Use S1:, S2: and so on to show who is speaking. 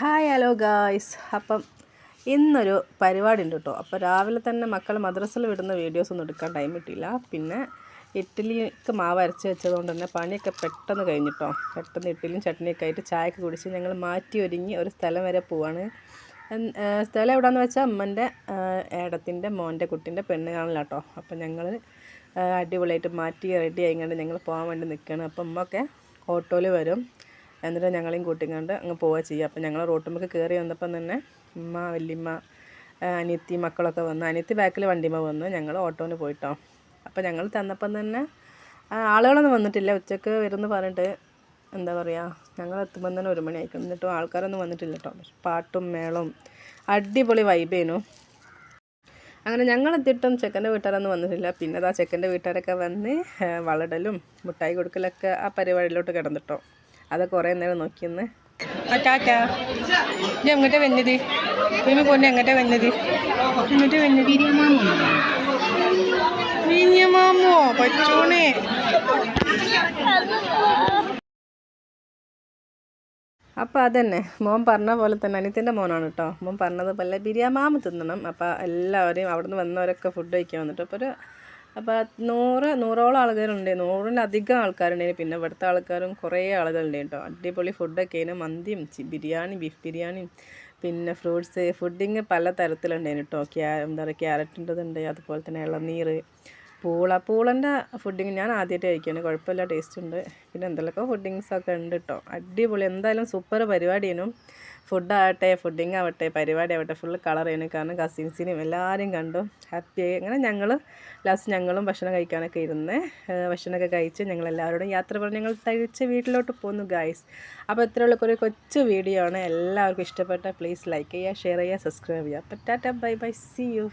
S1: Hi hello guys അപ്പം ഇന്നൊരു പരിപാടി ഉണ്ട് കേട്ടോ. അപ്പോൾ രാവിലെ തന്നെ മക്കൾ മദ്രസയിൽ വിടുന്ന വീഡിയോസ് ഒന്നും എടുക്കാൻ ടൈം കിട്ടിയില്ല. പിന്നെ ഇഡ്ഡലിക്ക് മാവ് അരച്ച് വെച്ചതുകൊണ്ട് തന്നെ പണിയൊക്കെ പെട്ടെന്ന് കഴിഞ്ഞിട്ടോ. പെട്ടെന്ന് ഇഡ്ഡലിയും ചട്നിയൊക്കെ ആയിട്ട് ചായയൊക്കെ കുടിച്ച് ഞങ്ങൾ മാറ്റി ഒരുങ്ങി ഒരു സ്ഥലം വരെ പോവാണ്. സ്ഥലം എവിടെയാണെന്ന് വെച്ചാൽ അമ്മന്റെ ഏടത്തിന്റെ മോന്റെ കുട്ടീന്റെ പെണ്ണ് കാണില്ല കേട്ടോ അപ്പം ഞങ്ങൾ അടിപൊളിയായിട്ട് മാറ്റി റെഡി ആയിക്കൊണ്ട് ഞങ്ങൾ പോകാൻ വേണ്ടി നിൽക്കുകയാണ് അപ്പം അമ്മൊക്കെ ഓട്ടോയിൽ വരും. എന്നിട്ട് ഞങ്ങളെയും കൂട്ടിക്കൊണ്ട് അങ്ങ് പോവുക ചെയ്യുക. അപ്പം ഞങ്ങൾ റോട്ടുമ്മക്ക് കയറി വന്നപ്പം തന്നെ ഉമ്മ വല്യമ്മ അനിയത്തി മക്കളൊക്കെ വന്നു അനിയത്തി ബാക്കിൽ വണ്ടിമ്മ വന്നു ഞങ്ങൾ ഓട്ടോന് പോയിട്ടോ. അപ്പം ഞങ്ങൾ തന്നപ്പം തന്നെ ആളുകളൊന്നും വന്നിട്ടില്ല. ഉച്ചയ്ക്ക് വരുമെന്ന് പറഞ്ഞിട്ട് എന്താ പറയുക ഞങ്ങൾ എത്തുമ്പം തന്നെ ഒരു മണി എന്നിട്ടും ആൾക്കാരൊന്നും വന്നിട്ടില്ല കേട്ടോ. പാട്ടും മേളവും അടിപൊളി വൈബേനു. അങ്ങനെ ഞങ്ങൾ എത്തിയിട്ടും ചെക്കന്റെ വീട്ടുകാരൊന്നും വന്നിട്ടില്ല. പിന്നെ അതാ ചെക്കന്റെ വീട്ടുകാരൊക്കെ വന്ന് വളടലും മുട്ടായി കൊടുക്കലൊക്കെ ആ പരിപാടിയിലോട്ട് കിടന്നിട്ടോ. അത് കുറേ നേരം നോക്കിയെന്ന് ഞാൻ എങ്ങോട്ടാ വന്നത്? പിന്നെ പൊന്നെ എങ്ങോട്ടെ വന്നത്? എങ്ങോട്ടാ വന്നത്? മാമോ പറ്റൂണേ അപ്പോൾ അതന്നെ. മോൻ പറഞ്ഞ പോലെ തന്നെ അനിയത്തിന്റെ മോനാണ് കേട്ടോ മോൻ പറഞ്ഞതുപോലെ ബിരിയാമാമ തിന്നണം. അപ്പോൾ എല്ലാവരെയും അവിടുന്ന് വന്നവരൊക്കെ ഫുഡ് കഴിക്കാൻ വന്നിട്ട് അപ്പോൾ ഒരു അപ്പോൾ നൂറ് നൂറോളം ആളുകളുണ്ട്. നൂറിലധികം ആൾക്കാരുണ്ടെങ്കിൽ പിന്നെ ഇവിടുത്തെ ആൾക്കാരും കുറേ ആളുകളുണ്ട് കേട്ടോ. അടിപൊളി ഫുഡൊക്കെ അതിന് മന്തിയും ബിരിയാണി ബീഫ് ബിരിയാണിയും. പിന്നെ ഫ്രൂട്ട്സ് ഫുഡിങ് പല തരത്തിലുണ്ടായിരുന്നു കേട്ടോ. ക്യാ എന്താ പറയുക ക്യാരറ്റിന്റെതുണ്ട്. അതുപോലെ തന്നെ ഇളനീർ. പൂള പൂളന്റെ ഫുഡിങ് ഞാൻ ആദ്യമായിട്ട് കഴിക്കുകയാണ് കുഴപ്പമില്ല ടേസ്റ്റ് ഉണ്ട്. പിന്നെ എന്തെങ്കിലുമൊക്കെ ഫുഡിങ്സ് ഒക്കെ ഉണ്ട് കേട്ടോ അടിപൊളി. എന്തായാലും സൂപ്പർ പരിപാടിയേനും ഫുഡ് ആവട്ടെ ഫുഡിങ് ആവട്ടെ പരിപാടി ആവട്ടെ. ഫുള്ള് കളർ ചെയ്യുന്നു കാരണം കസിൻസിനെയും എല്ലാവരെയും കണ്ടു. ഹാപ്പിയായി അങ്ങനെ ഞങ്ങൾ ലാസ്റ്റ് ഞങ്ങളും ഭക്ഷണം കഴിക്കാനൊക്കെ ഇരുന്ന് ഭക്ഷണമൊക്കെ കഴിച്ച് ഞങ്ങൾ എല്ലാവരോടും യാത്ര പറഞ്ഞ്. ഞങ്ങൾ തഴിച്ച് വീട്ടിലോട്ട് പോന്നു ഗായ്സ് അപ്പോൾ ഇത്രയുള്ള കുറേ കൊച്ചു വീഡിയോ ആണ്. എല്ലാവർക്കും ഇഷ്ടപ്പെട്ട പ്ലീസ് ലൈക്ക് ചെയ്യുക ഷെയർ ചെയ്യുക സബ്സ്ക്രൈബ് ചെയ്യുക. അപ്പോൾ Tata bye bye see U